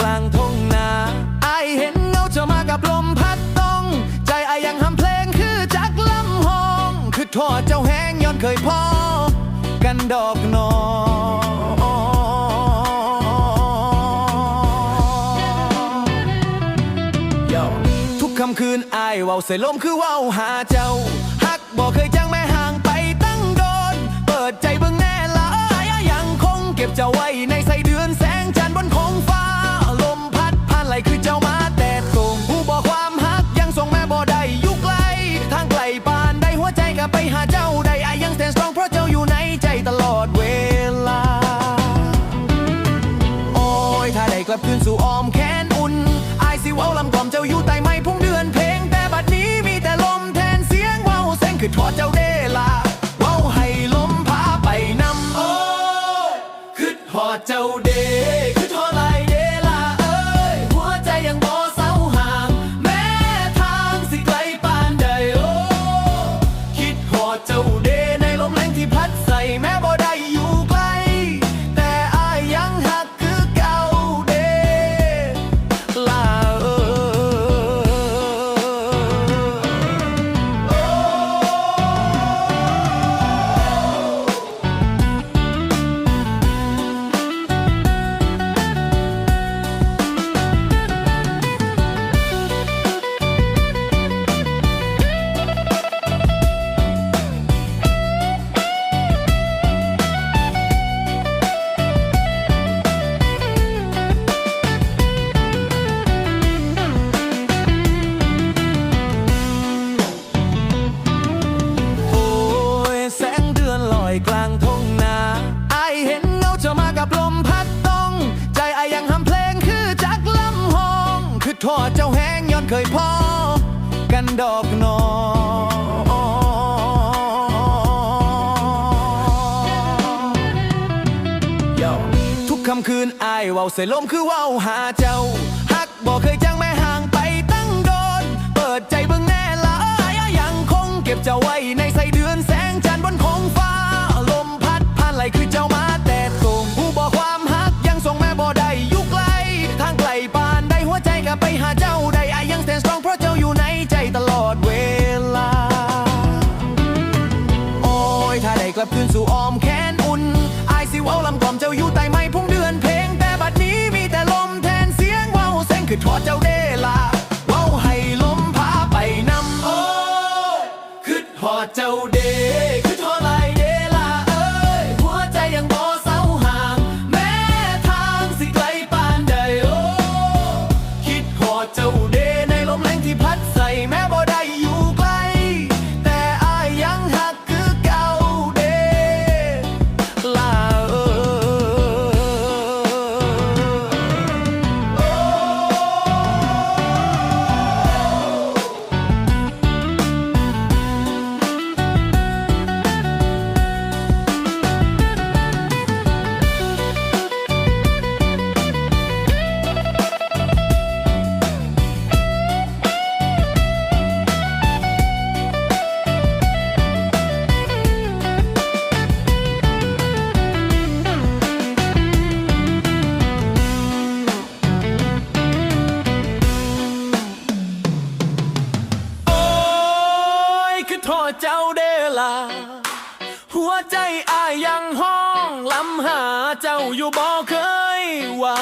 กลางทงนาไอเห็นเงาเจ้ามากับลมพัดตรงใจไอยังทำเพลงคือจักลำหองคือทอดเจ้าแหงย้อนเคยพอกันดอกนอทุกคำคืนไอเว้าใส่ลมคือเว้าหาเจ้าฮักบอกเคยจังแม่ห่างไปตั้งโดน เปิดใจเบิ่งแน่ละไอยังคงเก็บเจ้าไว้ใน กลับคืนสู่อ้อมแขนอุ่นอายสิว้าลำกล่อมเจ้าอยู่ใต้ไม้พุ่งเดือนเพลง แต่บัดนี้มีแต่ลมแทนเสียงว้าวเส้นคือทอดเจ้าเดลาว้าวให้ลมพาไปนำโอ้คือทอดเจ้าเด เคยพอกันดอกนอทุกคำคืนอายเว้าใส่ลมคือเว้าหาเจ้า ฮักบอกเคยจั กลับคืนสู่อ้อมแขนอุ่นอายสิว้าลำกล่อมเจ้าอยู่ใต้ไม้พุ่งเดือนเพลงแต่บัดนี้มีแต่ลมแทนเสียงว้าเส้นคือทอดเจ้า ทษเจ้าเดลา หัวใจอายยังห้องลำหาเจ้าอยู่บ่เคยว่า